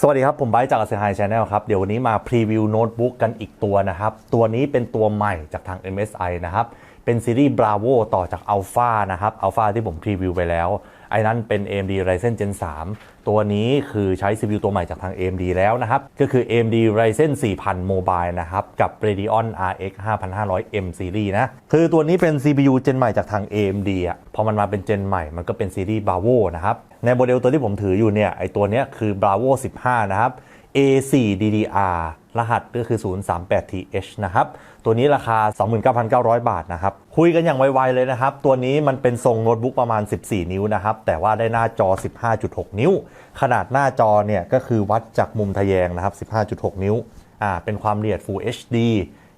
สวัสดีครับ ผมไบร์จากเซ n ไฮชาแนลครับ เดี๋ยววันนี้มาพรีวิวโน้ตบุ๊กกันอีกตัวนะครับ ตัวนี้เป็นตัวใหม่จากทาง MSI นะครับ เป็นซีรีส์ Bravo ต่อจาก Alpha นะครับ Alpha ที่ผมพรีวิวไปแล้ว อ้นั้นเป็น AMD Ryzen Gen 3 ตัวนี้คือใช้ CPU ตัวใหม่จากทาง AMD แล้วนะครับ ก็คือ AMD Ryzen 4000 Mobile นะครับ กับ Radeon RX 5500M Series นะ คือตัวนี้เป็น CPU เจนใหม่จากทาง AMD อะพอมันมาเป็นเจนใหม่มันก็เป็นซีรีส์ Bravo นะครับ ในโมเดลตัวที่ผมถืออยู่เนี่ยไอตัวเนี้ยคือ Bravo 15 นะครับ A4 DDR รหัสก็คือ 038TH นะครับ ตัวนี้ราคา 29,900 บาทนะครับ คุยกันอย่างไวๆเลยนะครับ ตัวนี้มันเป็นทรงโน้ตบุ๊กประมาณ 14 นิ้วนะครับ แต่ว่าได้หน้าจอ 15.6 นิ้ว ขนาดหน้าจอเนี่ยก็คือวัดจากมุมทะแยงนะครับ 15.6 นิ้ว อ่า เป็นความละเอียด Full HD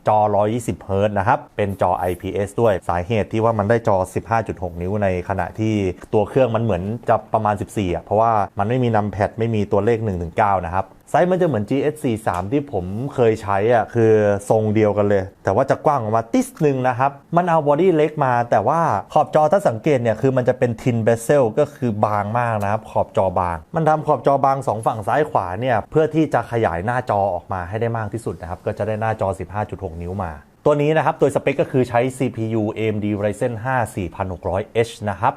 จอ 120 เฮิร์ตซ์นะครับ เป็นจอ IPS ด้วย สาเหตุที่ว่ามันได้จอ 15.6 นิ้วในขณะที่ตัวเครื่องมันเหมือนจะประมาณ 14อะ เพราะว่ามันไม่มีนัมแพดไม่มีตัวเลข 1-9 นะครับ ไซส์มันจะเหมือน GS43 ที่ผมเคยใช้อะคือทรงเดียวกันเลย แต่ว่าจะกว้างออกมาติสหนึ่งนะครับ มันเอาบอดี้เล็กมา แต่ว่าขอบจอถ้าสังเกตเนี่ยคือมันจะเป็นทินเบเซลก็คือบางมากนะครับ ขอบจอบาง มันทำขอบจอบางสองฝั่งซ้ายขวาเนี่ยเพื่อที่จะขยายหน้าจอออกมาให้ได้มากที่สุดนะครับก็จะได้หน้าจอ 15.6 นิ้วมาตัวนี้นะครับตัวสเปคก็คือใช้ CPU AMD Ryzen 5 4600H นะครับ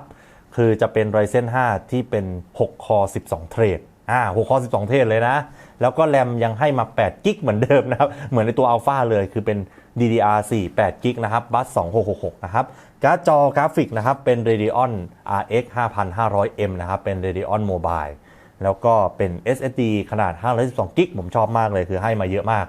คือจะเป็น Ryzen 5 ที่เป็น 6 คอ 12 เทรด อ่า 6 คอ 12 เทรดเลยนะ แล้วก็แรมยังให้มา8กิกเหมือนเดิมนะครับ เหมือนในตัว Alpha เลยคือเป็น DDR4 8กิกนะครับบัส2666 นะครับ การ์ดจอกราฟิกนะครับ เป็น Radeon RX 5500M นะครับ เป็น Radeon Mobile แล้วก็เป็น SSD ขนาด512กิกผมชอบมากเลยคือให้มาเยอะมาก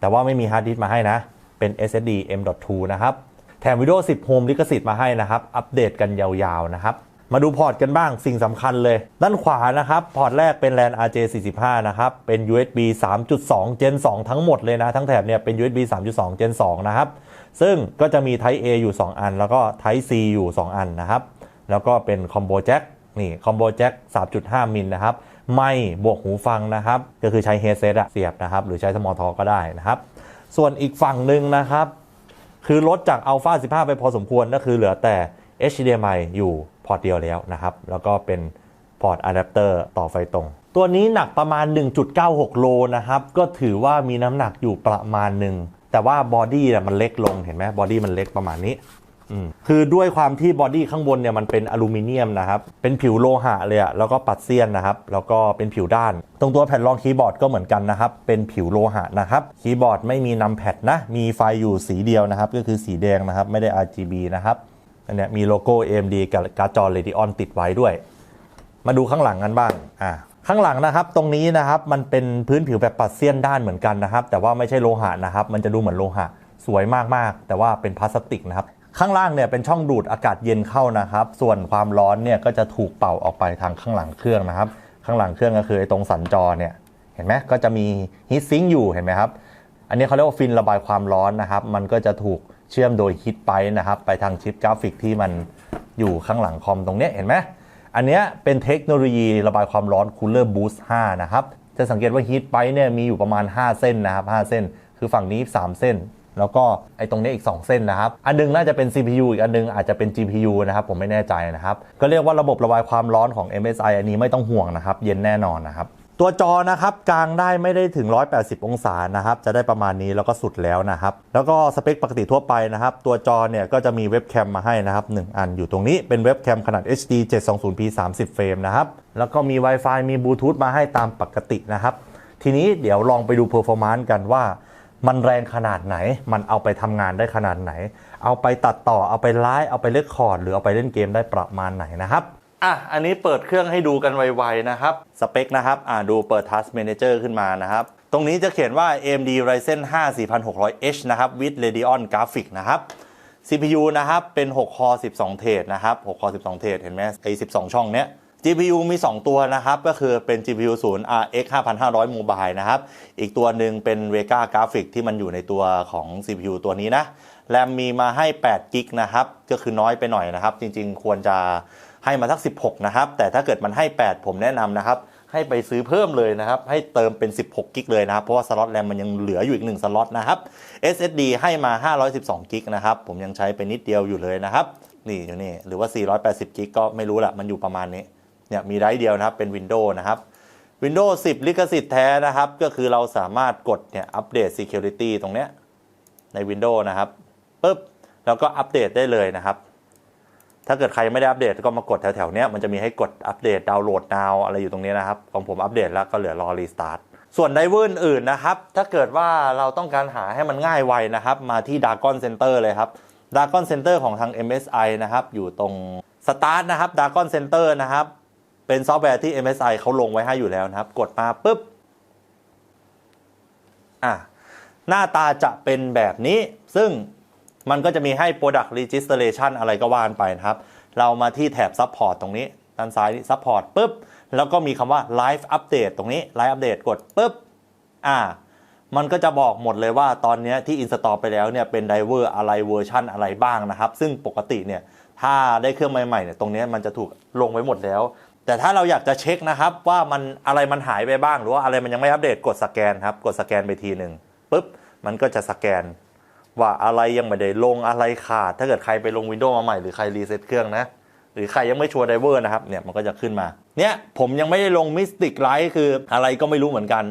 แต่ว่าไม่มีฮาร์ดดิสก์มาให้นะ เป็น SSD M.2 นะครับ แถมวิดีโอ10โฮมลิขสิทธิ์มาให้นะครับ อัปเดตกันยาวๆนะครับ มาดูพอร์ตกันบ้างสิ่งสำคัญเลย ด้านขวานะครับ พอร์ตแรกเป็น LAN RJ45 นะครับ เป็น USB 3.2 Gen 2 ทั้งหมดเลยนะ ทั้งแถบเนี่ยเป็น USB 3.2 Gen 2 นะครับ ซึ่งก็จะมี Type A อยู่ 2 อัน แล้วก็ Type C อยู่ 2 อันนะครับ แล้วก็เป็นคอมโบแจ็คนี่คอมโบแจ็ค3.5 มิลนะครับไม่บวกหูฟังนะครับ ก็คือใช้เฮดเซตอะเสียบนะครับ หรือใช้สมอลทอก็ได้นะครับ ส่วนอีกฝั่งหนึ่งนะครับ คือลดจาก Alpha 15 ไปพอสมควรก็คือเหลือแต่ HDMI อยู่ อร์ตเดียวแล้วนะครับ แล้วก็เป็นพอร์ตอะแดปเตอร์ต่อไฟตรง ตัวนี้หนักประมาณ 1.96 โลนะครับ ก็ถือว่ามีน้ำหนักอยู่ประมาณหนึ่ง แต่ว่าบอดี้เนี่ยมันเล็กลงเห็นไหมบอดี้มันเล็กประมาณนี้คือด้วยความที่บอดี้ข้างบนเนี่ยมันเป็นอลูมิเนียมนะครับ เป็นผิวโลหะเลยอะแล้วก็ปัดเซียนนะครับ แล้วก็เป็นผิวด้าน ตรงตัวแผ่นรองคีย์บอร์ดก็เหมือนกันนะครับ เป็นผิวโลหะนะครับ คีย์บอร์ดไม่มีนัมแพดนะ มีไฟอยู่สีเดียวนะครับ ก็คือสีแดงนะครับ ไม่ได้ RGB นะครับ อันนี้มีโลโก้ AMD กับการ์ดจอ Radeon ติดไว้ด้วย มาดูข้างหลังกันบ้างอ่าข้างหลังนะครับตรงนี้นะครับมันเป็นพื้นผิวแบบปัดเซียนด้านเหมือนกันนะครับ แต่ว่าไม่ใช่โลหะนะครับ มันจะดูเหมือนโลหะสวยมากๆ แต่ว่าเป็นพลาสติกนะครับ ข้างล่างเนี่ยเป็นช่องดูดอากาศเย็นเข้านะครับ ส่วนความร้อนเนี่ยก็จะถูกเป่าออกไปทางข้างหลังเครื่องนะครับ ข้างหลังเครื่องก็คือไอ้ตรงสันจอเนี่ยเห็นไหมก็จะมีฮีทซิงค์อยู่เห็นไหมครับอันนี้เขาเรียกว่าฟินระบายความร้อนนะครับ มันก็จะถูก เชื่อมโดยฮิตไปนะครับ ไปทางชิปกราฟิกที่มันอยู่ข้างหลังคอมตรงนี้เห็นไหมอันนี้เป็นเทคโนโลยีระบายความร้อน Cooler Boost 5 นะครับ จะสังเกตว่าฮีทไปเนี่ยมีอยู่ประมาณ 5 เส้นนะครับ 5 เส้น คือฝั่งนี้ 3 เส้น แล้วก็ไอ้ตรงนี้อีก 2 เส้นนะครับ อันหนึงน่าจะเป็น CPU อีกอันหนึงอาจจะเป็น GPU นะครับ ผมไม่แน่ใจนะครับ ก็เรียกว่าระบบระบายความร้อนของ MSI อันนี้ไม่ต้องห่วงนะครับ เย็นแน่นอนนะครับ ตัวจอนะครับกลางได้ไม่ได้ถึง 180 องศานะครับ จะได้ประมาณนี้แล้วก็สุดแล้วนะครับ แล้วก็สเปคปกติทั่วไปนะครับ ตัวจอเนี่ยก็จะมีเว็บแคมมาให้นะครับ 1 อันอยู่ตรงนี้เป็นเว็บแคมขนาด HD 720p 30 เฟรมนะครับ แล้วก็มี Wi-Fi มีบลูทูธมาให้ตามปกตินะครับ ทีนี้เดี๋ยวลองไปดู performance กันว่ามันแรงขนาดไหน มันเอาไปทำงานได้ขนาดไหน เอาไปตัดต่อ เอาไปไลฟ์ เอาไปเล่นคอร์ด หรือเอาไปเล่นเกมได้ประมาณไหนนะครับ อะ อันนี้เปิดเครื่องให้ดูกันไวๆนะครับ สเปคนะครับ อ่าดูเปิด Task Manager ขึ้นมานะครับ ตรงนี้จะเขียนว่า AMD Ryzen 5 4600H นะครับ with Radeon Graphic นะครับ CPU นะครับ เป็น 6 คอ 12 เทรดนะครับ 6 คอ 12 เทรดเห็นไหมไอ้12 ช่องเนี้ย GPU มี 2 ตัวนะครับ ก็คือเป็น GPU 0 RX 5500 Mobile นะครับ อีกตัวหนึ่งเป็น Vega Graphic ที่มันอยู่ในตัวของ CPU ตัวนี้นะ แรมมีมาให้8กิกนะครับ ก็คือน้อยไปหน่อยนะครับ จริงๆ ควรจะให้มาสัก 16 นะครับ แต่ถ้าเกิดมันให้ 8 ผมแนะนำนะครับ ให้ไปซื้อเพิ่มเลยนะครับ ให้เติมเป็น 16 กิกเลยนะครับ เพราะว่าสล็อตแรมมันยังเหลืออยู่อีก 1 สล็อตนะครับ SSD ให้มา 512 กิกนะครับ ผมยังใช้ไปนิดเดียวอยู่เลยนะครับ นี่อยู่นี่ หรือว่า 480 กิกก็ไม่รู้ละมันอยู่ประมาณนี้ เนี่ยมีไรเดียวนะครับ เป็น Windows นะครับ Windows 10 ลิขสิทธิ์แท้นะครับ ก็คือเราสามารถกดเนี่ยอัปเดต Security ตรงเนี้ยใน Windows นะครับ ปุ๊บแล้วก็อัปเดตได้เลยนะครับ ถ้าเกิดใครไม่ได้อัปเดตก็มากดแถวๆนี้มันจะมีให้กดอัปเดตดาวน์โหลด now อะไรอยู่ตรงนี้นะครับ ของผมอัปเดตแล้วก็เหลือรอรีสตาร์ทส่วนไดเวอร์อื่นนะครับ ถ้าเกิดว่าเราต้องการหาให้มันง่ายไวนะครับ มาที่ Dragon Center เลยครับ Dragon Center ของทาง MSI นะครับ อยู่ตรง Start นะครับ Dragon Center นะครับ เป็นซอฟต์แวร์ที่ MSI เขาลงไว้ให้อยู่แล้วนะครับ กดมาปุ๊บอะหน้าตาจะเป็นแบบนี้ซึ่ง มันก็จะมีให้ Product Registration อะไรก็ว่านไปนะครับ เรามาที่แถบ Support ตรงนี้ด้านซ้ายนี่ Support ปุ๊บ แล้วก็มีคำว่า Live Update ตรงนี้ Live Update กดปุ๊บ อ่า มันก็จะบอกหมดเลยว่าตอนนี้ที่ install ไปแล้วเนี่ยเป็นไดเวอร์อะไรเวอร์ชันอะไรบ้างนะครับ ซึ่งปกติเนี่ยถ้าได้เครื่องใหม่ๆเนี่ยตรงนี้มันจะถูกลงไว้หมดแล้ว แต่ถ้าเราอยากจะเช็คนะครับว่ามันอะไรมันหายไปบ้าง หรือว่าอะไรมันยังไม่อัปเดตกดสแกนครับ กดสแกนไปทีหนึ่งปุ๊บมันก็จะสแกน ว่าอะไรยังไม่ได้ลงอะไรขาด ถ้าเกิดใครไปลง Windows มาใหม่หรือใครรีเซ็ตเครื่องนะหรือใครยังไม่ชัวร์ไดเวอร์นะครับเนี่ยมันก็จะขึ้นมา เนี่ยผมยังไม่ได้ลง Mystic Light คืออะไรก็ไม่รู้เหมือนกัน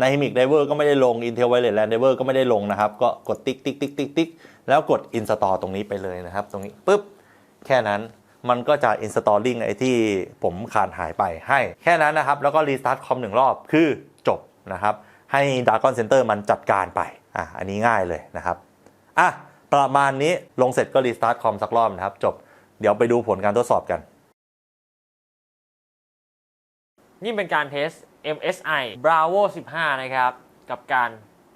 ในมิกไดเวอร์ก็ไม่ได้ลง Intel Wireless LAN Driver ก็ไม่ได้ลงนะครับ ก็กดติ๊กติ๊กติ๊กติ๊กติ๊กแล้วกด Install ตรงนี้ไปเลยนะครับ ตรงนี้ปุ๊บ แค่นั้นมันก็จะ installing ไอ้ที่ผมขาดหายไปให้ แค่นั้นนะครับ แล้วก็ restart คอมหนึ่งรอบคือจบนะครับ ให้ Dragon Center มันจัดการไปอะอันนี้ง่ายเลยนะครับ อะประมาณนี้ลงเสร็จก็ restart คอมสักรอบนะครับ จบเดี๋ยวไปดูผลการทดสอบกัน นี่เป็นการเทส MSI Bravo 15 นะครับ กับการ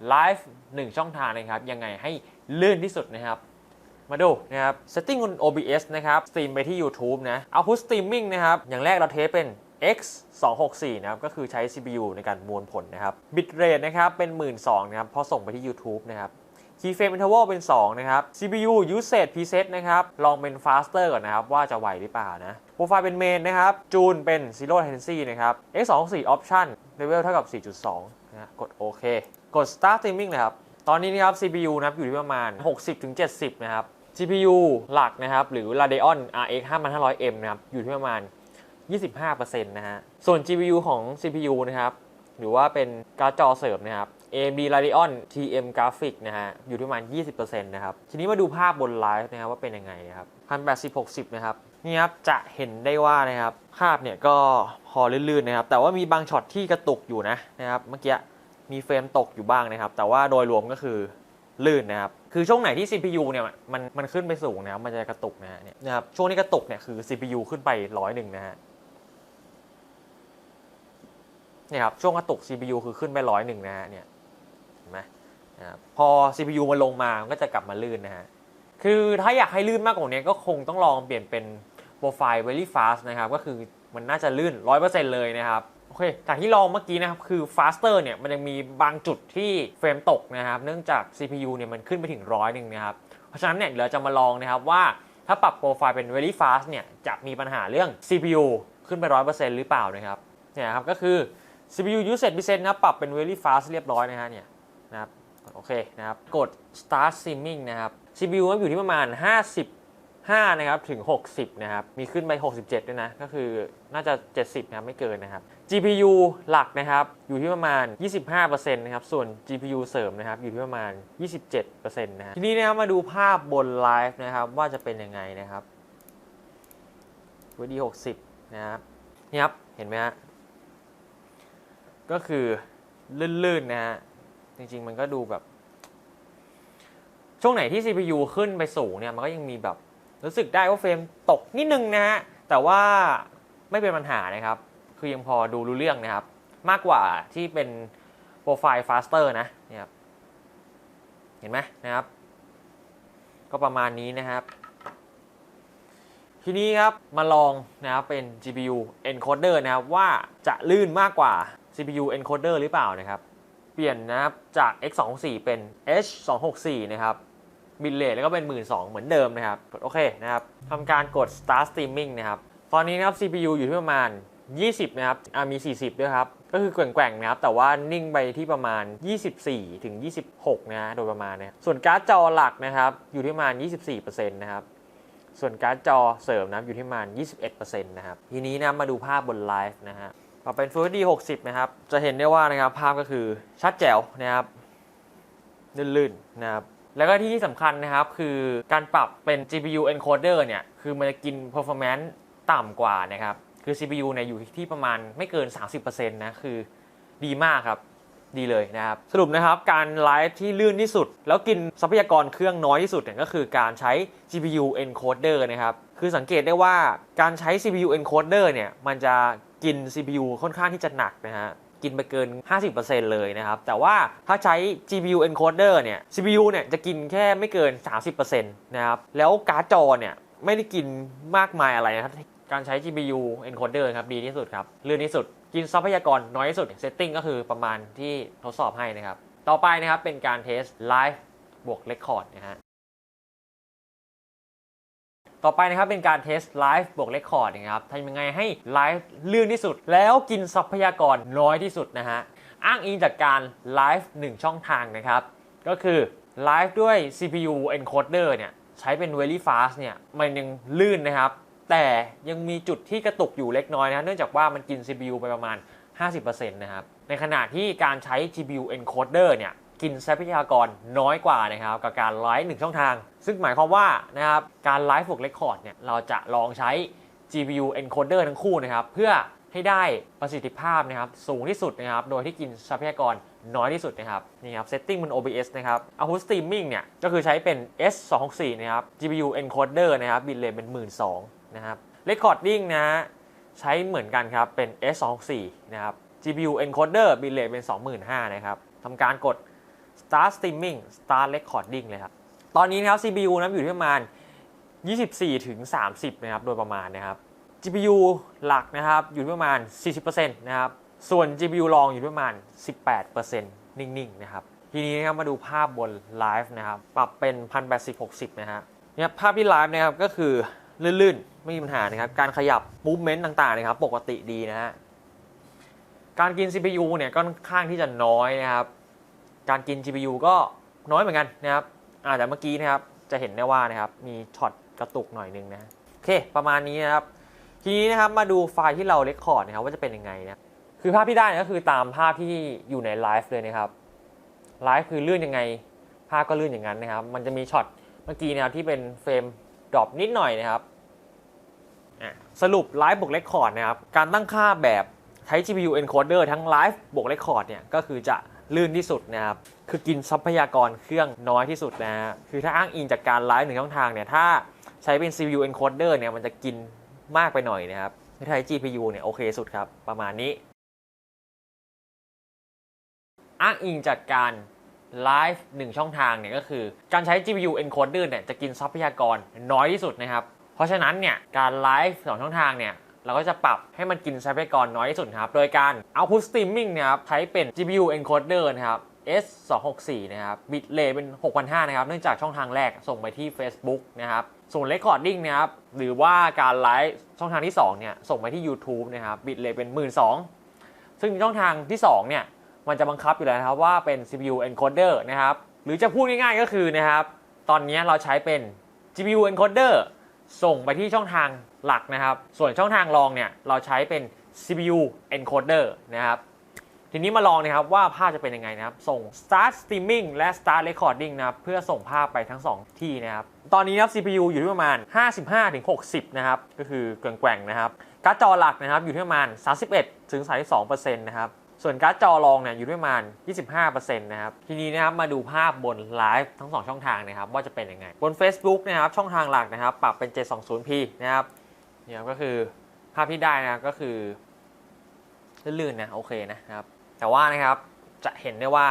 ไลฟ์1ช่องทางนะครับ ยังไงให้ลื่นที่สุดนะครับ มาดูนะครับ setting บน OBS นะครับสตรีมไปที่ YouTube นะ output streaming นะครับ อย่างแรกเราเทสเป็น X 2 6 4นะครับ ก็คือใช้ CPU ในการมวลผลนะครับ bitrate นะครับ เป็น 12,000นะครับ พอส่งไปที่ YouTube นะครับ keyframe interval เป็น 2 นะครับ CPU usage preset นะครับ ลองเป็น faster ก่อนนะครับ ว่าจะไหวหรือเปล่านะ โปรไฟล์เป็น main นะครับ จูนเป็น zero latency นะครับ x 2 4 option level เท่ากับ 4.2 นะกดโอเค กด start streaming นะครับ ตอนนี้นะครับ CPU นะครับอยู่ที่ประมาณ 60-70 นะครับ GPU หลักนะครับ หรือ Radeon RX 5500M นะครับ อยู่ที่ประมาณ 25%นะฮะ ส่วน GPU ของ CPU นะครับ หรือว่าเป็นการ์ดจอเสริมนะครับ AMD Radeon TM Graphic นะฮะ อยู่ที่ประมาณ 20%นะครับ ทีนี้มาดูภาพบนไลฟ์นะครับว่าเป็นยังไงนะครับ 1080 60 นะครับ นี่ครับ จะเห็นได้ว่านะครับ ภาพเนี่ยก็พอลื่นๆนะครับ แต่ว่ามีบางช็อตที่กระตุกอยู่นะนะครับ เมื่อกี้มีเฟรมตกอยู่บ้างนะครับ แต่ว่าโดยรวมก็คือลื่นนะครับ คือช่วงไหนที่ CPU เนี่ยมันมันขึ้นไปสูงนะครับ มันจะกระตุกนะฮะเนี่ยนะครับ ช่วงนี้กระตุกเนี่ยคือ CPU ขึ้นไปร้อยหนึ่งนะฮะเนี่ยครับช่วงกระตุก CPU คือขึ้นไปร้อยหนึ่งนะฮะเนี่ย นะครับพอ CPU มันลงมามันก็จะกลับมาลื่นนะฮะคือถ้าอยากให้ลื่นมากกว่านี้ก็คงต้องลองเปลี่ยนเป็นโปรไฟล์ very fast นะครับก็คือมันน่าจะลื่น 100%เลยนะครับโอเคจากที่ลองเมื่อกี้นะครับคือ faster เนี่ยมันยังมีบางจุดที่เฟรมตกนะครับเนื่องจาก CPU เนี่ยมันขึ้นไปถึงร้อยหนึ่งนะครับเพราะฉะนั้นเนี่ยเดี๋ยวเราจะมาลองนะครับว่าถ้าปรับโปรไฟล์เป็น very fast เนี่ยจะมีปัญหาเรื่อง CPU ขึ้นไป 100%หรือเปล่านะครับเนี่ยครับก็คือ CPU usage percent นะปรับเป็น very fast เรียบร้อยนะฮะเนี่ยนะครับ โอเคนะครับ กด start streaming นะครับ CPU มันอยู่ที่ประมาณ 55 นะครับ ถึง 60 นะครับ มีขึ้นไป 67 ด้วยนะ ก็คือน่าจะ 70 นะครับ ไม่เกินนะครับ GPU หลักนะครับ อยู่ที่ประมาณ 25%นะครับ ส่วน GPU เสริมนะครับ อยู่ที่ประมาณ 27%นะฮะทีนี้นะครับ มาดูภาพบนไลฟ์นะครับ ว่าจะเป็นยังไงนะครับวิดี60 นะครับนี่ครับ เห็นไหมฮะ ก็คือลื่นๆนะฮะ จริง ๆ มันก็ดูแบบ ช่วงไหนที่ CPU ขึ้นไปสูงเนี่ย มันก็ยังมีแบบรู้สึกได้ว่าเฟรมตกนิดนึงนะฮะ แต่ว่าไม่เป็นปัญหานะครับ คือยังพอดูรู้เรื่องนะครับ มากกว่าที่เป็นโปรไฟล์ faster นะเนี่ยครับเห็นไหมนะครับ ก็ประมาณนี้นะครับ ทีนี้ครับมาลองนะครับเป็น GPU encoder นะครับว่าจะลื่นมากกว่า CPU encoder หรือเปล่านะครับ ปลี่ยนนะครับจาก x24 เป็น h264 นะครับบิตเรทแล้วก็เป็น 12,000เหมือนเดิมนะครับ โอเคนะครับทำการกด start streaming นะครับ ตอนนี้นะครับ CPU อยู่ที่ประมาณ 20 นะครับอ่ามี 40 ด้วยครับ ก็คือแกว่งๆนะครับ แต่ว่านิ่งไปที่ประมาณ 24 ถึง 26 นะฮะโดยประมาณนะส่วนการ์ดจอหลักนะครับ อยู่ที่ประมาณ 24%นะครับ ส่วนการ์ดจอเสริมนะอยู่ที่ประมาณ 21%นะครับ ทีนี้นะมาดูภาพบนไลฟ์นะฮะ ปรับเป็น Full HD 60 นะครับ จะเห็นได้ว่านะครับภาพก็คือชัดแจ๋วนะครับลื่นๆนะครับแล้วก็ที่สำคัญนะครับคือการปรับเป็น GPU encoder เนี่ย คือมันจะกิน performance ต่ำกว่านะครับ คือ CPU เนี่ยอยู่ที่ประมาณไม่เกิน 30%นะคือดีมากครับดีเลยนะครับ สรุปนะครับการไลฟ์ที่ลื่นที่สุด แล้วกินทรัพยากรเครื่องน้อยที่สุดเนี่ยก็คือการใช้ GPU encoder นะครับ คือสังเกตได้ว่าการใช้ CPU encoder เนี่ย มันจะ กิน CPU ค่อนข้างที่จะหนักนะฮะกินไปเกิน 50%เลยนะครับ แต่ว่าถ้าใช้ GPU encoder เนี่ย CPU เนี่ยจะกินแค่ไม่เกิน 30%นะครับ แล้วการ์ดจอเนี่ยไม่ได้กินมากมายอะไรนะครับ การใช้ GPU encoder ครับดีที่สุดครับลื่อนที่สุด กินทรัพยากรน้อยที่สุดเซตติ้งก็คือประมาณที่ทดสอบให้นะครับ ต่อไปนะครับเป็นการเทสไลฟ์บวกเรคคอร์ดนะฮะ ต่อไปนะครับเป็นการเทสไลฟ์บวกเรคคอร์ดนะครับทำยังไงให้ไลฟ์ลื่นที่สุด แล้วกินทรัพยากรน้อยที่สุดนะฮะอ้างอิงจากการไลฟ์1ช่องทางนะครับ ก็คือไลฟ์ด้วย CPU encoder เนี่ยใช้เป็น very fast เนี่ยมันยังลื่นนะครับ แต่ยังมีจุดที่กระตุกอยู่เล็กน้อยนะเนื่องจากว่ามันกิน CPU ไปประมาณ 50%นะครับในขณะที่การใช้ GPU encoder เนี่ย กินทรัพยากรน้อยกว่านะครับกับการไลฟ์หนึ่งช่องทาง ซึ่งหมายความว่านะครับการไลฟ์บวกเรคคอร์ดเนี่ยเราจะลองใช้ GPU encoder ทั้งคู่นะครับเพื่อให้ได้ประสิทธิภาพนะครับสูงที่สุดนะครับโดยที่กินทรัพยากรน้อยที่สุดนะครับนี่ครับ setting บน OBS นะครับ output streaming เนี่ยก็คือใช้เป็น S264 นะครับ GPU encoder นะครับ bitrate เป็น12,000นะครับ recording นะใช้เหมือนกันครับเป็น S264 นะครับ GPU encoder bitrate เป็น 25,000นะครับทำการกด start streaming start recording เลยครับ ตอนนี้นะครับ CPU นะครับอยู่ที่ประมาณ 24ถึง30 นะครับ โดยประมาณนะครับ GPU หลักนะครับอยู่ที่ประมาณ 40%นะครับ ส่วน GPU รองอยู่ที่ประมาณ 18%นิ่งๆนะครับ ทีนี้นะครับมาดูภาพบนไลฟ์นะครับ ปรับเป็น 1080 60 นะฮะเนี่ยภาพที่ไลฟ์นะครับก็คือลื่นๆ ไม่มีปัญหานะครับ การขยับ movement ต่างๆนะครับ ปกติดีนะฮะ การกิน CPU เนี่ยก็ค่อนข้างที่จะน้อยนะครับ การกิน GPU ก็น้อยเหมือนกันนะครับอาแต่เมื่อกี้นะครับจะเห็นได้ว่านะครับมีช็อตกระตุกหน่อยนึงนะโอเค ประมาณนี้นะครับ ทีนี้นะครับมาดูไฟล์ที่เราเรคคอร์ดนะครับว่าจะเป็นยังไงนะคือภาพที่ได้นะก็คือตามภาพที่อยู่ในไลฟ์เลยนะครับไลฟ์คือเลื่อนยังไง ภาพก็เลื่อนอย่างนั้นนะครับ มันจะมีช็อตเมื่อกี้นะครับที่เป็นเฟรมดรอปนิดหน่อยนะครับสรุปไลฟ์บวกเรคคอร์ดนะครับการตั้งค่าแบบใช้ GPU encoder ทั้งไลฟ์บวกเรคคอร์ดเนี่ยก็คือจะ ลื่นที่สุดนะครับคือกินทรัพยากรเครื่องน้อยที่สุดนะฮะคือถ้าอ้างอิงจากการไลฟ์หนึ่งช่องทางเนี่ยถ้าใช้เป็น CPU encoder เนี่ยมันจะกินมากไปหน่อยนะครับไม่ใช้ GPU เนี่ยโอเคสุดครับ ประมาณนี้ อ้างอิงจากการไลฟ์หนึ่งช่องทางเนี่ยก็คือ การใช้ GPU encoder เนี่ยจะกินทรัพยากรน้อยที่สุดนะครับ เพราะฉะนั้นเนี่ยการไลฟ์สองช่องทางเนี่ย เราก็จะปรับให้มันกินทรัพยากรน้อยที่สุดครับ โดยการ output streaming นะครับใช้เป็น GPU encoder นะครับ S264 นะครับ bitrate เป็น 6,500 นะครับ เนื่องจากช่องทางแรกส่งไปที่ Facebook นะครับ ส่วน recording นะครับ หรือว่าการไลฟ์ช่องทางที่ 2 เนี่ย ส่งไปที่ YouTube นะครับ bitrate เป็น 12,000 ซึ่งช่องทางที่ 2 เนี่ย มันจะบังคับอยู่แล้วนะครับว่าเป็น CPU encoder นะครับ หรือจะพูดง่ายๆก็คือนะครับ ตอนนี้เราใช้เป็น GPU encoder ส่งไปที่ช่องทางหลักนะครับ ส่วนช่องทางรองเนี่ยเราใช้เป็น CPU encoder นะครับทีนี้มาลองนะครับว่าภาพจะเป็นยังไงนะครับ ส่ง start streaming และ start recording นะครับเพื่อส่งภาพไปทั้ง 2 ที่นะครับ ตอนนี้นะครับ CPU อยู่ที่ประมาณ 55-60 นะครับ ก็คือแกว่งๆนะครับ การ์ดจอหลักนะครับอยู่ที่ประมาณ 31-32%นะครับ ส่วนการ์ดจอรองเนี่ยอยู่ที่ประมาณ 25%นะครับ ทีนี้นะครับมาดูภาพบนไลฟ์ทั้ง 2 ช่องทางนะครับ ว่าจะเป็นยังไง บน Facebook นะครับช่องทางหลักนะครับ ปรับเป็น 720p นะครับเนี่ยก็คือภาพที่ได้นะก็คือลื่นๆนะโอเคนะครับ แต่ว่านะครับจะเห็นได้ว่า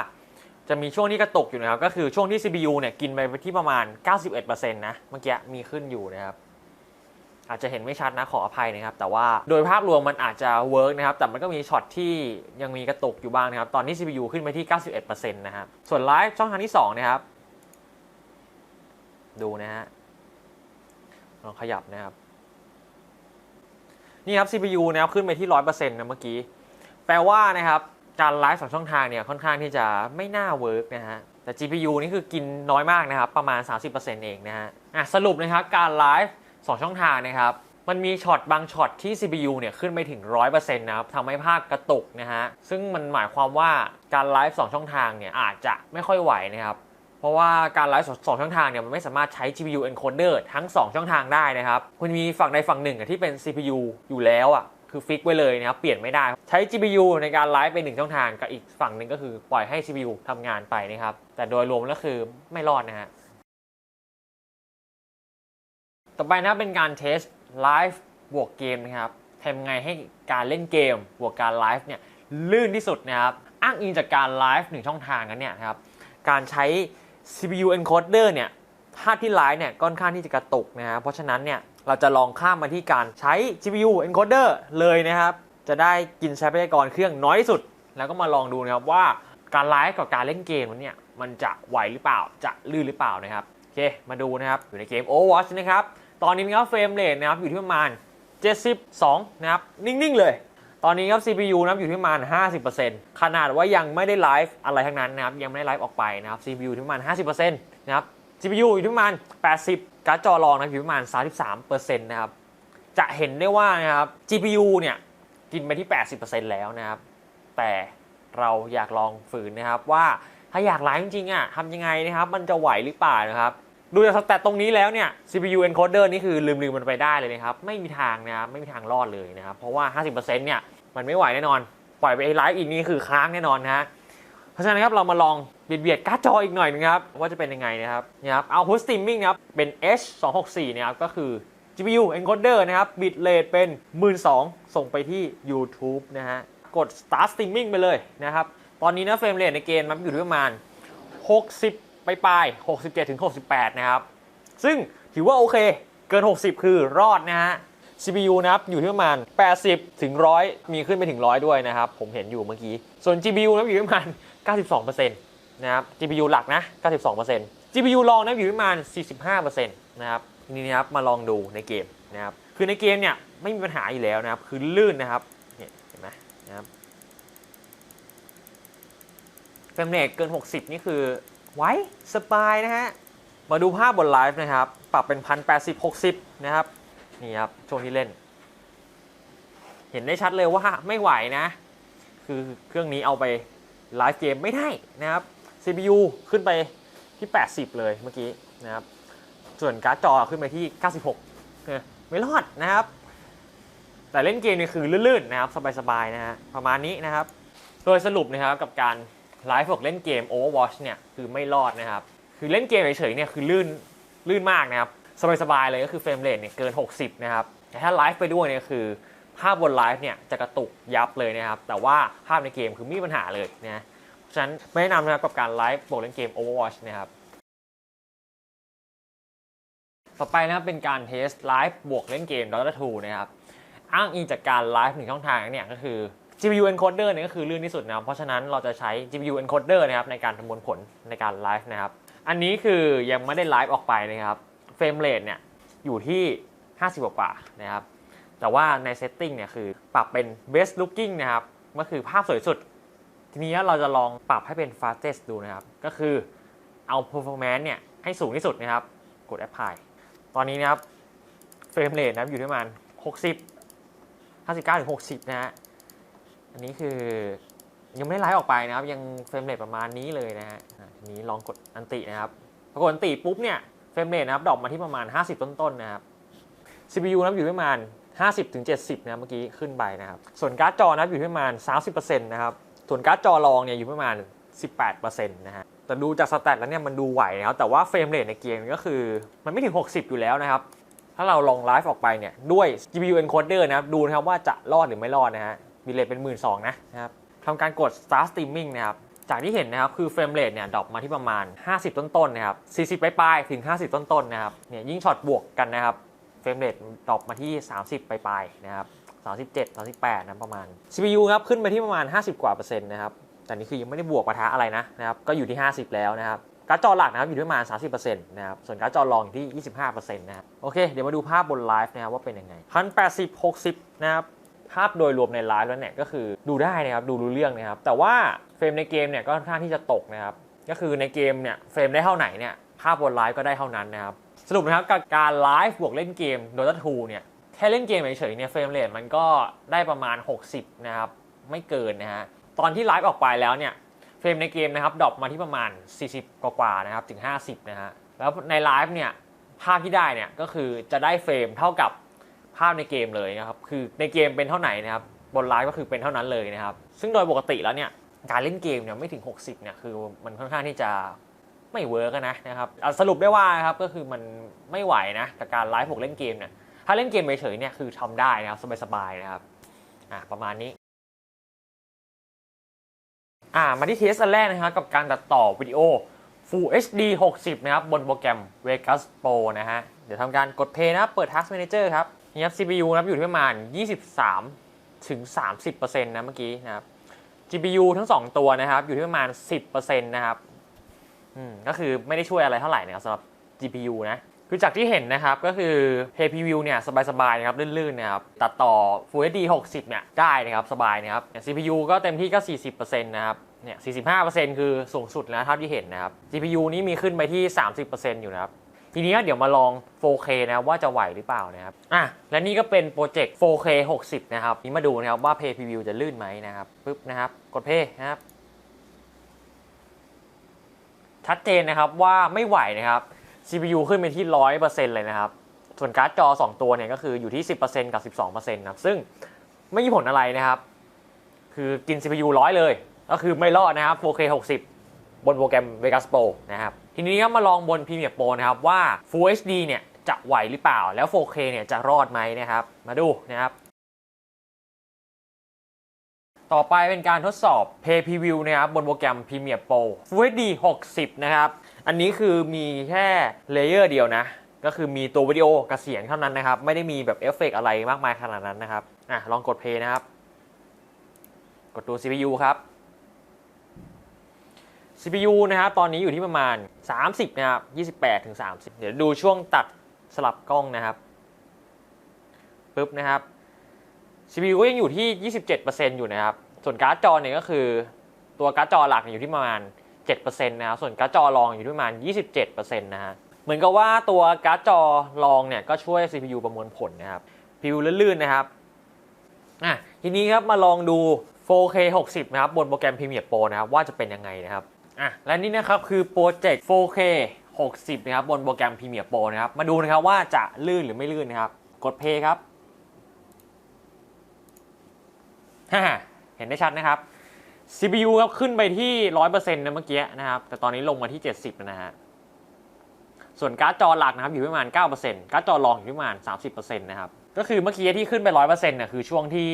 จะมีช่วงที่กระตุกอยู่นะครับ ก็คือช่วงที่ CPU เนี่ยกินไปที่ประมาณ 91%นะเมื่อกี้มีขึ้นอยู่นะครับ อาจจะเห็นไม่ชัดนะขออภัยนะครับ แต่ว่าโดยภาพรวมมันอาจจะเวิร์กนะครับ แต่มันก็มีช็อตที่ยังมีกระตุกอยู่บ้างนะครับ ตอนนี้ CPU ขึ้นไปที่ 91%นะครับ ส่วนไลฟ์ช่องทางที่ 2 นะครับ ดูนะฮะลองขยับนะครับ นี่ครับ CPU นะครับขึ้นไปที่ 100%นะเมื่อกี้ แปลว่านะครับการไลฟ์สองช่องทางเนี่ยค่อนข้างที่จะไม่น่าเวิร์กนะฮะ แต่ GPU นี่คือกินน้อยมากนะครับ ประมาณ 30%เองนะฮะ อะสรุปนะครับการไลฟ์ สองช่องทางนะครับ มันมีช็อตบางช็อตที่ CPU เนี่ยขึ้นไปถึง 100%นะครับทำให้ภาพกระตุกนะฮะ ซึ่งมันหมายความว่าการไลฟ์2ช่องทางเนี่ยอาจจะไม่ค่อยไหวนะครับเพราะว่าการไลฟ์สองช่องทางเนี่ยมันไม่สามารถใช้ GPU encoder ทั้ง 2 ช่องทางได้นะครับคุณมีฝั่งใดฝั่งหนึ่งที่เป็น CPU อยู่แล้วอะคือฟิกไว้เลยนะครับเปลี่ยนไม่ได้ ใช้ GPU ในการไลฟ์เป็นหนึ่งช่องทางกับอีกฝั่งหนึ่งก็คือปล่อยให้ CPU ทำงานไปนะครับแต่โดยรวมก็คือไม่รอดนะฮะ ต่อไปนะเป็นการเทสไลฟ์บวกเกมนะครับทำไงให้การเล่นเกมบวกการไลฟ์เนี่ยลื่นที่สุดนะครับ อ้างอิงจากการไลฟ์หนึ่งช่องทางนั้นเนี่ยครับ การใช้ CPU encoder เนี่ยภาพที่ไลฟ์เนี่ยค่อนข้างที่จะกระตุกนะครับ เพราะฉะนั้นเนี่ยเราจะลองข้ามมาที่การใช้ GPU encoder เลยนะครับ จะได้กินทรัพยากรเครื่องน้อยที่สุด แล้วก็มาลองดูนะครับว่าการไลฟ์กับการเล่นเกมมันเนี่ยมันจะไหวหรือเปล่า จะลื่นหรือเปล่านะครับ โอเค มาดูนะครับ อยู่ในเกม Overwatch นะครับ ตอนนี้นะครับเฟรมเรทนะครับอยู่ที่ประมาณ 72 นะครับ นิ่ง ๆ เลย ตอนนี้ครับ CPU นะครับอยู่ที่ประมาณ 50%ขนาดว่ายังไม่ได้ไลฟ์อะไรทั้งนั้นนะครับ ยังไม่ได้ไลฟ์ออกไปนะครับ CPU อยู่ที่ประมาณ 50%นะครับ CPU อยู่ที่ประมาณ 80 การ์ดจอรองนะครับอยู่ที่ประมาณ 33%นะครับ จะเห็นได้ว่านะครับ GPU เนี่ยกินไปที่ 80%แล้วนะครับ แต่เราอยากลองฝืนนะครับว่าถ้าอยากไลฟ์จริงๆอะทำยังไงนะครับ มันจะไหวหรือเปล่านะครับ ดูจากแตทตรงนี้แล้วเนี่ย CPU encoder นี่คือลืมลืมมันไปได้เลยนะครับ ไม่มีทางนะครับไม่มีทางรอดเลยนะครับ เพราะว่า 50%เนี่ยมันไม่ไหวแน่นอน ปล่อยไปไลฟ์อีกนี่คือค้างแน่นอนนะฮะเพราะฉะนั้นครับเรามาลองเบียดเบียดการ์ดจออีกหน่อยนึงครับ ว่าจะเป็นยังไงนะครับนี่ครับ output streaming นะครับเป็น H264 นะครับก็คือ GPU encoder นะครับ bit rate เป็น 12,000 ส่งไปที่ YouTube นะฮะกด start streaming ไปเลยนะครับตอนนี้นะเฟรมเรทในเกมมันอยู่ที่ประมาณ 60 ไปปลาย 67ถึง68 นะครับ ซึ่งถือว่าโอเค เกิน 60 คือรอดนะฮะ CPU นะครับ อยู่ที่ประมาณ 80ถึง100 มีขึ้นไปถึง 100 ด้วยนะครับ ผมเห็นอยู่เมื่อกี้ ส่วน GPU นะครับอยู่ที่ประมาณ 92%นะครับ GPU หลักนะ 92% GPU รองนะอยู่ที่ประมาณ 45%นะครับนี่นะครับมาลองดูในเกมนะครับ คือในเกมเนี่ยไม่มีปัญหาอยู่แล้วนะครับ คือลื่นนะครับเนี่ยเห็นไหมนะครับเฟรมเรทเกิน 60 นี่คือ ไว้สบายนะฮะ มาดูภาพบนไลฟ์นะครับ ปรับเป็น 1080 60 นะครับ นี่ครับ ช่วงที่เล่น เห็นได้ชัดเลยว่าไม่ไหวนะ คือเครื่องนี้เอาไปไลฟ์เกมไม่ได้นะครับ CPU ขึ้นไปที่ 80 เลยเมื่อกี้นะครับ ส่วนการ์ดจอขึ้นไปที่ 96 ไม่รอดนะครับ แต่เล่นเกมเนี่ยคือลื่นๆนะครับ สบายๆนะฮะ ประมาณนี้นะครับ โดยสรุปนะครับกับการ ไลฟ์บอกเล่นเกม Overwatch เนี่ยคือไม่รอดนะครับ คือเล่นเกมเฉยๆเนี่ยคือลื่นลื่นมากนะครับ สบายๆเลยก็คือเฟรมเรทเนี่ยเกิน 60 นะครับ แต่ถ้าไลฟ์ไปด้วยเนี่ยคือภาพบนไลฟ์เนี่ยจะกระตุกยับเลยนะครับ แต่ว่าภาพในเกมคือไม่มีปัญหาเลยนะเพราะฉะนั้นไม่แนะนำนะครับกับการไลฟ์บอกเล่นเกม Overwatch นะครับต่อไปนะครับเป็นการเทสไลฟ์บวกเล่นเกม Dota 2 นะครับ อ้างอิงจากการไลฟ์หนึ่งช่องทางเนี่ยก็คือ GPU encoder เนี่ยก็คือลื่นที่สุดนะครับ เพราะฉะนั้นเราจะใช้ GPU encoder นะครับในการประมวลผลในการไลฟ์นะครับ อันนี้คือยังไม่ได้ไลฟ์ออกไปนะครับเฟรมเรทเนี่ยอยู่ที่ 50 กว่านะครับ แต่ว่าในเซตติ้งเนี่ยคือปรับเป็น best looking นะครับ ก็คือภาพสวยสุด ทีนี้เราจะลองปรับให้เป็น fastest ดูนะครับ ก็คือเอา performance เนี่ยให้สูงที่สุดนะครับ กด apply ตอนนี้นะครับเฟรมเรทนะครับอยู่ที่ประมาณ60 59ถึง60 นะฮะ อันนี้คือยังไม่ได้ไลฟ์ออกไปนะครับ ยังเฟรมเรทประมาณนี้เลยนะฮะทีนี้ลองกดอันตินะครับพอกดอันติปุ๊บเนี่ยเฟรมเรทนะครับดรอปมาที่ประมาณ 50 ต้นๆนะครับ CPU นะครับอยู่ที่ประมาณ 50ถึง70นะเมื่อกี้ขึ้นไปนะครับ ส่วนการ์ดจอนะครับอยู่ที่ประมาณ 30%นะครับ ส่วนการ์ดจอรองเนี่ยอยู่ประมาณ 18%นะฮะแต่ดูจากสแตทแล้วเนี่ยมันดูไหวนะครับแต่ว่าเฟรมเรทในเกมก็คือมันไม่ถึง 60 อยู่แล้วนะครับ ถ้าเราลองไลฟ์ออกไปเนี่ยด้วย GPU encoder นะครับดูนะครับว่าจะรอดหรือไม่รอดนะฮะ บิเลทเป็น 1 2ื่นนะนะครับทำการกด start streaming นะครับจากที่เห็นนะครับคือเฟรมเรทเนี่ยดรอปมาที่ประมาณ 50 ต้นๆนะครับ 40 ปลายๆถึง 50 ต้นๆนะครับเนี่ยยิ่งช็อตบวกกันนะครับเฟรมเรทดรอปมาที่ 30 ปลายๆนะครับ37 38นะประมาณ CPU ครับขึ้นไปที่ประมาณ 50 กว่าเปอร์เซ็นต์นะครับแต่นี่คือยังไม่ได้บวกปะทะอะไรนะนะครับก็อยู่ที่ 50 แล้วนะครับการ์ดจอหลักนะครับอยู่ที่ประมาณ 30%นะครับส่วนการ์ดจอรองอยู่ที่ 25%นะครับโอเค เดี๋ยวมาดูภาพบนไลฟ์นะครับว่าเป็นยังไง1080 60นะครับ ภาพโดยรวมในไลฟ์แล้วเนี่ยก็คือดูได้นะครับดูรู้เรื่องนะครับ แต่ว่าเฟรมในเกมเนี่ยก็ค่อนข้างที่จะตกนะครับ ก็คือในเกมเนี่ยเฟรมได้เท่าไหนเนี่ยภาพบนไลฟ์ก็ได้เท่านั้นนะครับ สรุปนะครับกับการไลฟ์บวกเล่นเกม Dota 2เนี่ยแค่เล่นเกมเฉยๆเนี่ยเฟรมเรทมันก็ได้ประมาณ 60 นะครับ ไม่เกินนะฮะตอนที่ไลฟ์ออกไปแล้วเนี่ยเฟรมในเกมนะครับดรอปมาที่ประมาณ 40 กว่าๆนะครับถึง 50 นะฮะแล้วในไลฟ์เนี่ยภาพที่ได้เนี่ยก็คือจะได้เฟรมเท่ากับ ภาพในเกมเลยนะครับคือในเกมเป็นเท่าไหนนะครับบนไลฟ์ก็คือเป็นเท่านั้นเลยนะครับ ซึ่งโดยปกติแล้วเนี่ยการเล่นเกมเนี่ยไม่ถึง 60เนี่ยคือมันค่อนข้างที่จะไม่เวิร์กนะนะครับสรุปได้ว่านะครับก็คือมันไม่ไหวนะกับการไลฟ์ผมเล่นเกมเนี่ยถ้าเล่นเกมเฉยๆเนี่ยคือทำได้นะครับสบายๆนะครับอะประมาณนี้อ่ามาที่เทสอันแรกนะครับกับการตัดต่อวิดีโอ Full HD 60 นะครับ บนโปรแกรม Vegas Pro นะฮะ เดี๋ยวทำการกด Play นะเปิด Task Manager ครับ นี่ครับ CPU นะครับอยู่ที่ประมาณ 23 ถึง 30%นะเมื่อกี้นะครับ GPU ทั้ง 2 ตัวนะครับ อยู่ที่ประมาณ 10%นะครับอืมก็คือไม่ได้ช่วยอะไรเท่าไหร่นะครับสำหรับ GPU นะคือจากที่เห็นนะครับก็คือ Pay Preview เนี่ยสบายๆนะครับลื่นๆนะครับตัดต่อ Full HD 60 เนี่ยได้นะครับสบายนะครับ CPU ก็เต็มที่ก็ 40%นะครับเนี่ย45%คือสูงสุดแล้วเท่าที่เห็นนะครับ GPU นี่มีขึ้นไปที่ 30%อยู่นะครับ ทีนี้เดี๋ยวมาลอง 4K นะครับว่าจะไหวหรือเปล่านะครับอะและนี่ก็เป็นโปรเจกต์ 4K 60 นะครับนี่มาดูนะครับว่า Pay Preview จะลื่นไหมนะครับปึ๊บนะครับ กด Play นะครับ ชัดเจนนะครับว่าไม่ไหวนะครับ CPU ขึ้นไปที่ 100%เลยนะครับ ส่วนการ์ดจอ 2 ตัวเนี่ยก็คืออยู่ที่ 10%กับ 12%นะครับซึ่งไม่มีผลอะไรนะครับ คือกิน CPU ร้อยเลย ก็คือไม่รอดนะครับ 4K 60 บนโปรแกรม Vegas Pro นะครับ ทีนี้ก็มาลองบน Premiere Pro นะครับว่า Full HD เนี่ยจะไหวหรือเปล่า แล้ว 4K เนี่ยจะรอดไหมนะครับ มาดูนะครับ ต่อไปเป็นการทดสอบ Pay Preview นะครับบนโปรแกรม Premiere Pro Full HD 60 นะครับ อันนี้คือมีแค่เลเยอร์เดียวนะ ก็คือมีตัววิดีโอกับเสียงเท่านั้นนะครับ ไม่ได้มีแบบเอฟเฟกต์อะไรมากมายขนาดนั้นนะครับ อะลองกด Play นะครับ กดตัว CPU ครับ CPU นะครับตอนนี้อยู่ที่ประมาณ 30 นะครับ 28ถึง30 เดี๋ยวดูช่วงตัดสลับกล้องนะครับปึ๊บนะครับ CPU ก็ยังอยู่ที่ 27%อยู่นะครับ ส่วนการ์ดจอเนี่ยก็คือ ตัวการ์ดจอหลักอยู่ที่ประมาณ 7%นะครับส่วนการ์ดจอรองอยู่ที่ประมาณ 27%นะฮะเหมือนกับว่าตัวการ์ดจอรองเนี่ยก็ช่วย CPU ประมวลผลนะครับ CPU ลื่นๆนะครับอะทีนี้ครับมาลองดู 4K 60 นะครับ บนโปรแกรม Premiere Pro นะครับ ว่าจะเป็นยังไงนะครับ อะและนี่นะครับคือโปรเจกต์ 4K 60 นะครับ บนโปรแกรม Premiere Pro นะครับ มาดูนะครับว่าจะลื่นหรือไม่ลื่นนะครับ กด Play ครับฮ่าเห็นได้ชัดนะครับ CPU ครับขึ้นไปที่ 100%นะเมื่อกี้นะครับ แต่ตอนนี้ลงมาที่ 70แล้วนะฮะส่วนการ์ดจอหลักนะครับอยู่ที่ประมาณ 9%การ์ดจอรองอยู่ที่ประมาณ 30%นะครับ ก็คือเมื่อกี้ที่ขึ้นไป 100%เนี่ยคือช่วงที่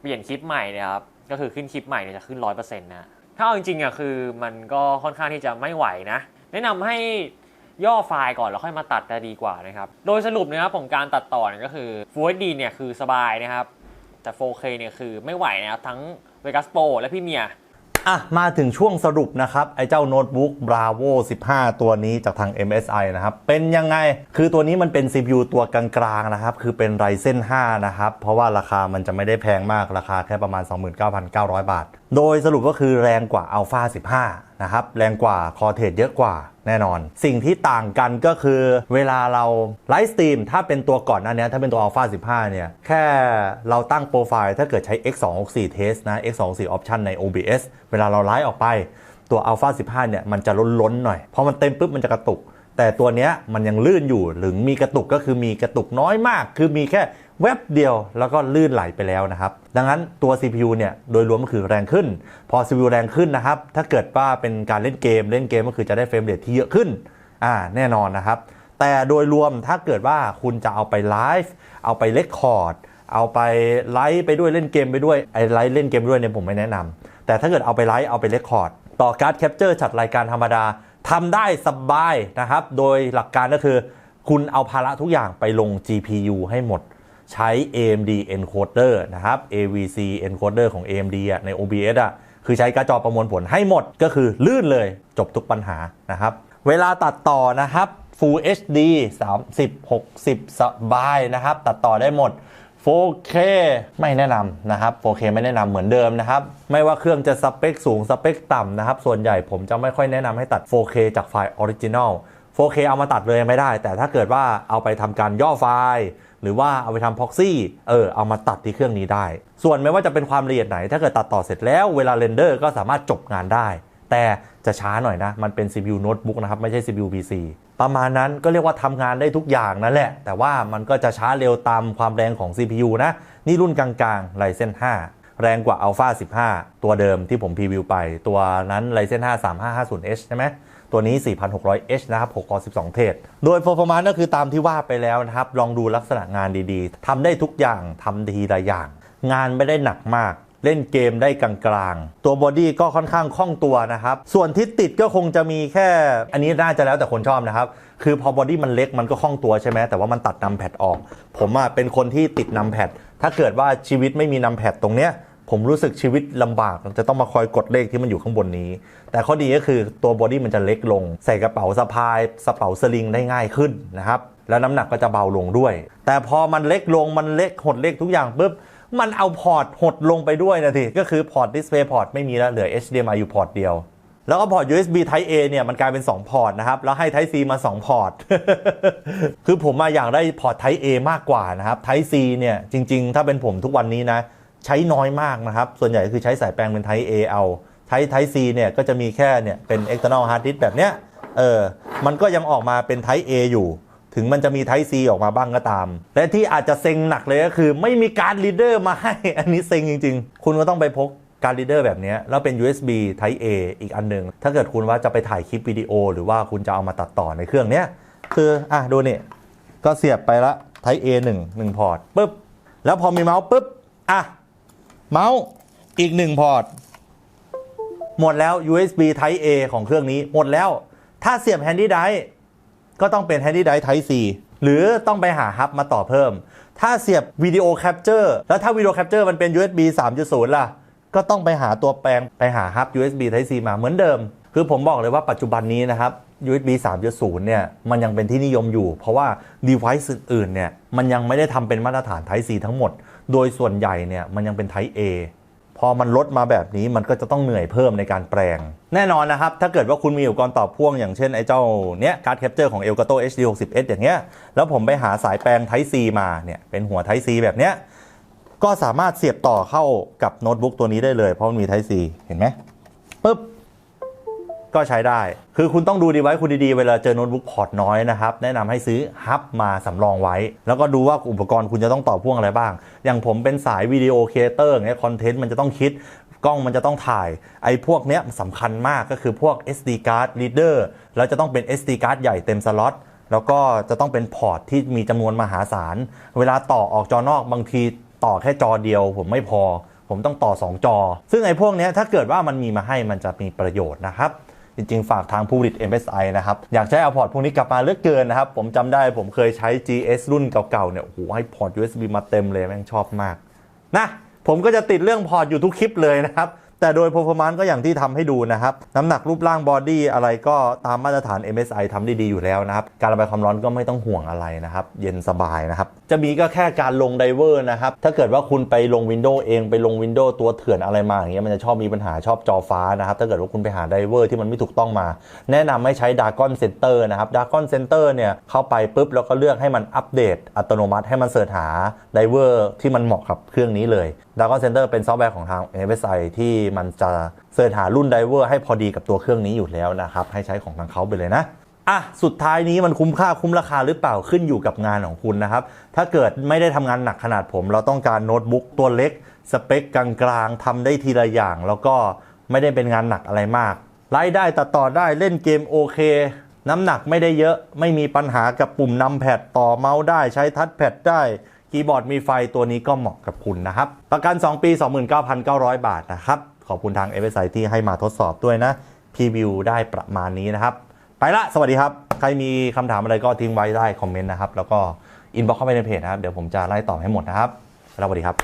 เปลี่ยนคลิปใหม่นะครับ ก็คือขึ้นคลิปใหม่เนี่ยจะขึ้น 100%นะ ถ้าเอาจริงๆอะคือมันก็ค่อนข้างที่จะไม่ไหวนะ แนะนำให้ย่อไฟล์ก่อนแล้วค่อยมาตัดจะดีกว่านะครับ โดยสรุปนะครับของการตัดต่อเนี่ยก็คือ Full HD เนี่ยคือสบายนะครับ แต่ 4K เนี่ยคือไม่ไหวนะครับทั้ง Vegas Pro และพี่เมีย อะมาถึงช่วงสรุปนะครับ ไอ้เจ้าโน้ตบุ๊ก Bravo 15 ตัวนี้จากทาง MSI นะครับ เป็นยังไง คือตัวนี้มันเป็น CPU ตัวกลางๆนะครับ คือเป็น Ryzen 5 นะครับ เพราะว่าราคามันจะไม่ได้แพงมากราคาแค่ประมาณ 29,900 บาท โดยสรุปก็คือแรงกว่า Alpha 15 นะครับแรงกว่า Cortex เยอะกว่าแน่นอน สิ่งที่ต่างกันก็คือเวลาเราไลฟ์สตรีมถ้าเป็นตัวก่อนหน้านี้ถ้าเป็นตัว Alpha 15 เนี่ย แค่เราตั้งโปรไฟล์ถ้าเกิดใช้ X264 Test นะ X264 Option ใน OBS เวลาเราไลฟ์ออกไปตัว Alpha 15 เนี่ย มันจะล้นๆหน่อยพอมันเต็มปุ๊บมันจะกระตุก แต่ตัวเนี้ยมันยังลื่นอยู่หรือมีกระตุกก็คือมีกระตุกน้อยมาก คือมีแค่ แวบเดียวแล้วก็ลื่นไหลไปแล้วนะครับดังนั้นตัว CPU เนี่ยโดยรวมก็คือแรงขึ้น พอ CPU แรงขึ้นนะครับถ้าเกิดว่าเป็นการเล่นเกมเล่นเกมก็คือจะได้เฟรมเรทที่เยอะขึ้นอ่าแน่นอนนะครับแต่โดยรวมถ้าเกิดว่าคุณจะเอาไปไลฟ์เอาไปเลคคอร์ดเอาไปไลฟ์ไปด้วยเล่นเกมไปด้วยไอไลฟ์เล่นเกมด้วยเนี่ยผมไม่แนะนำแต่ถ้าเกิดเอาไปไลฟ์เอาไปเลคคอร์ดต่อการ์ดแคปเจอร์จัดรายการธรรมดาทำได้สบายนะครับ โดยหลักการก็คือ คุณเอาภาระทุกอย่างไปลง GPU ให้หมด ใช้ AMD encoder นะครับ AVC encoder ของ AMD อะใน OBS อะคือใช้การ์ดจอประมวลผลให้หมดก็คือลื่นเลยจบทุกปัญหานะครับ เวลาตัดต่อนะครับ Full HD 30 60 สบายนะครับ ตัดต่อได้หมด 4K ไม่แนะนำนะครับ 4K ไม่แนะนำเหมือนเดิมนะครับ ไม่ว่าเครื่องจะสเปคสูงสเปคต่ำนะครับ ส่วนใหญ่ผมจะไม่ค่อยแนะนำให้ตัด 4K จากไฟล์ออริจินอล 4K เอามาตัดเลยไม่ได้ แต่ถ้าเกิดว่าเอาไปทำการย่อไฟล์ หรือว่าเอาไปทำพ็อกซี่เออเอามาตัดที่เครื่องนี้ได้ ส่วนไม่ว่าจะเป็นความละเอียดไหน ถ้าเกิดตัดต่อเสร็จแล้วเวลาเรนเดอร์ก็สามารถจบงานได้ แต่จะช้าหน่อยนะ มันเป็น CPU notebook นะครับ ไม่ใช่ CPU PC ประมาณนั้นก็เรียกว่าทำงานได้ทุกอย่างนั่นแหละ แต่ว่ามันก็จะช้าเร็วตามความแรงของ CPU นะ นี่รุ่นกลางๆ Ryzen 5แรงกว่า Alpha 15 ตัวเดิมที่ผมพรีวิวไป ตัวนั้น Ryzen 5 3550H ใช่ไหม ตัวนี้ 4,600H นะครับ 6 คอ 12 เทรโดย performance ก็คือตามที่ว่าไปแล้วนะครับ ลองดูลักษณะงานดีๆ ทำได้ทุกอย่าง ทำทีละอย่าง งานไม่ได้หนักมาก เล่นเกมได้กลางๆ ตัวบอดี้ก็ค่อนข้างคล่องตัวนะครับ ส่วนที่ติดก็คงจะมีแค่ อันนี้น่าจะแล้วแต่คนชอบนะครับ คือพอบอดี้มันเล็กมันก็คล่องตัวใช่ไหม แต่ว่ามันตัดนำแพดออก ผมอะเป็นคนที่ติดนำแพด ถ้าเกิดว่าชีวิตไม่มีนำแพดตรงเนี้ย ผมรู้สึกชีวิตลำบากจะต้องมาคอยกดเลขที่มันอยู่ข้างบนนี้ แต่ข้อดีก็คือตัวบอดี้มันจะเล็กลง ใส่กระเป๋าสะพายสะเป๋าสลิงได้ง่ายขึ้นนะครับแล้วน้ำหนักก็จะเบาลงด้วย แต่พอมันเล็กลงมันเล็กหดเล็กทุกอย่างปุ๊บมันเอาพอร์ตหดลงไปด้วยนะทีก็คือพอร์ต Display พอร์ตไม่มีแล้วเหลือ HDMI อยู่พอร์ตเดียวแล้วก็พอร์ต USB Type A เนี่ยมันกลายเป็น 2 พอร์ตนะครับ แล้วให้ Type C มา 2 พอร์ต คือผมมาอยากได้พอร์ต Type A มากกว่านะครับ Type C เนี่ยจริง ๆ ถ้าเป็นผมทุกวันนี้นะ ใช้น้อยมากนะครับ ส่วนใหญ่คือใช้สายแปลงเป็น Type A เอา Type Type C เนี่ยก็จะมีแค่เนี่ยเป็น external hard disk แบบเนี้ยเออมันก็ยังออกมาเป็น Type A อยู่ ถึงมันจะมี Type C ออกมาบ้างก็ตาม และที่อาจจะเซ็งหนักเลยก็คือไม่มีการ์ดรีเดอร์มาให้ อันนี้เซ็งจริง ๆ คุณก็ต้องไปพกการ์ดรีเดอร์แบบเนี้ยแล้วเป็น USB Type A อีกอันหนึ่งถ้าเกิดคุณว่าจะไปถ่ายคลิปวิดีโอ หรือว่าคุณจะเอามาตัดต่อในเครื่องเนี้ยคืออะดูนี่ก็เสียบไปละ Type A 1 1พอร์ตปุ๊บแล้วพอมีเมาส์ปุ๊บอะ เมาส์อีก1พอร์ต หมดแล้ว USB Type A ของเครื่องนี้หมดแล้ว ถ้าเสียบ Handy Drive ก็ต้องเป็น Handy Drive Type C หรือต้องไปหาฮับมาต่อเพิ่ม ถ้าเสียบวิดีโอแคปเจอร์แล้วถ้าวิดีโอแคปเจอร์มันเป็น USB 3.0 ล่ะ ก็ต้องไปหาตัวแปลงไปหาฮับ USB Type C มาเหมือนเดิม คือผมบอกเลยว่าปัจจุบันนี้นะครับ USB 3.0 เนี่ยมันยังเป็นที่นิยมอยู่ เพราะว่า device อื่นๆเนี่ยมันยังไม่ได้ทำเป็นมาตรฐาน Type C ทั้งหมด โดยส่วนใหญ่เนี่ยมันยังเป็น Type A พอมันลดมาแบบนี้มันก็จะต้องเหนื่อยเพิ่มในการแปลง แน่นอนนะครับ ถ้าเกิดว่าคุณมีอุปกรณ์ต่อพ่วงอย่างเช่นไอ้เจ้าเนี้ยการ์ดแคปเจอร์ของ Elgato HD 60S อย่างเงี้ยแล้วผมไปหาสายแปลง Type C มาเนี่ยเป็นหัว Type C แบบเนี้ยก็สามารถเสียบต่อเข้ากับโน้ตบุ๊กตัวนี้ได้เลย เพราะมันมี Type C เห็นไหมปุ๊บ ก็ใช้ได้ คือคุณต้องดูดีไว้คุณดีๆ เวลาเจอโน้ตบุ๊กพอร์ตน้อยนะครับ แนะนำให้ซื้อฮับมาสำรองไว้ แล้วก็ดูว่าอุปกรณ์คุณจะต้องต่อพ่วงอะไรบ้าง อย่างผมเป็นสายวิดีโอเอเตอร์เงี้ยคอนเทนต์มันจะต้องคิดกล้องมันจะต้องถ่าย ไอ้พวกเนี้ยสำคัญมากก็คือพวก SD card reader แล้วจะต้องเป็น SD card ใหญ่เต็มสล็อตแล้วก็จะต้องเป็นพอร์ตที่มีจำนวนมหาศาล เวลาต่อออกจอนอกบางทีต่อแค่จอเดียว ผมไม่พอ ผมต้องต่อ 2 จอ ซึ่งไอ้พวกเนี้ยถ้าเกิดว่ามันมีมาให้มันจะมีประโยชน์นะครับ จริงๆ ฝากทางผู้ผลิต MSI นะครับ อยากใช้เอาพอร์ตพวกนี้กลับมาเลือกเกินนะครับ ผมจำได้ผมเคยใช้ GS รุ่นเก่าๆเนี่ยโอ้โหให้พอร์ต USB มาเต็มเลยแม่งชอบมากนะผมก็จะติดเรื่องพอร์ตอยู่ทุกคลิปเลยนะครับแต่โดย performance ก็อย่างที่ทำให้ดูนะครับ น้ำหนักรูปร่างบอดี้อะไรก็ตามมาตรฐาน MSI ทำได้ดีอยู่แล้วนะครับ การระบายความร้อนก็ไม่ต้องห่วงอะไรนะครับ เย็นสบายนะครับ จะมีก็แค่การลงไดเวอร์นะครับ ถ้าเกิดว่าคุณไปลง Windows เองไปลง Windows ตัวเถื่อนอะไรมาอย่างเงี้ยมันจะชอบมีปัญหาชอบจอฟ้านะครับ ถ้าเกิดว่าคุณไปหาไดเวอร์ที่มันไม่ถูกต้องมา แนะนำให้ใช้ Dragon Center นะครับ Dragon Center เนี่ยเข้าไปปุ๊บแล้วก็เลือกให้มันอัปเดตอัตโนมัติให้มันเสิร์ชหาไดเวอร์ที่มันเหมาะกับเครื่องนี้เลย Dragon Center เป็นซอฟต์แวร์ของทาง MSI ที่มันจะเสิร์ชหารุ่นไดเวอร์ให้พอดีกับตัวเครื่องนี้อยู่แล้วนะครับให้ใช้ของทางเขาไปเลยนะ อะสุดท้ายนี้มันคุ้มค่าคุ้มราคาหรือเปล่าขึ้นอยู่กับงานของคุณนะครับ ถ้าเกิดไม่ได้ทำงานหนักขนาดผม เราต้องการโน้ตบุ๊กตัวเล็ก สเปคกลางๆทำได้ทีละอย่าง แล้วก็ไม่ได้เป็นงานหนักอะไรมากไล่ได้ตัดต่อได้เล่นเกมโอเค น้ำหนักไม่ได้เยอะไม่มีปัญหากับปุ่มนำแพดต่อเมาส์ได้ใช้ทัชแพดได้คีย์บอร์ดมีไฟตัวนี้ก็เหมาะกับคุณนะครับ ประกัน 2 ปี 29,900 บาทนะครับ ขอบคุณทาง f s i ที่ให้มาทดสอบด้วยนะพรีวิวได้ประมาณนี้นะครับ ไปละ สวัสดีครับ ใครมีคำถามอะไรก็ทิ้งไว้ได้คอมเมนต์นะครับ แล้วก็อินบ็อกเข้าไปในเพจนะครับ เดี๋ยวผมจะไล่ตอบให้หมดนะครับแล้วสวัสดีครับ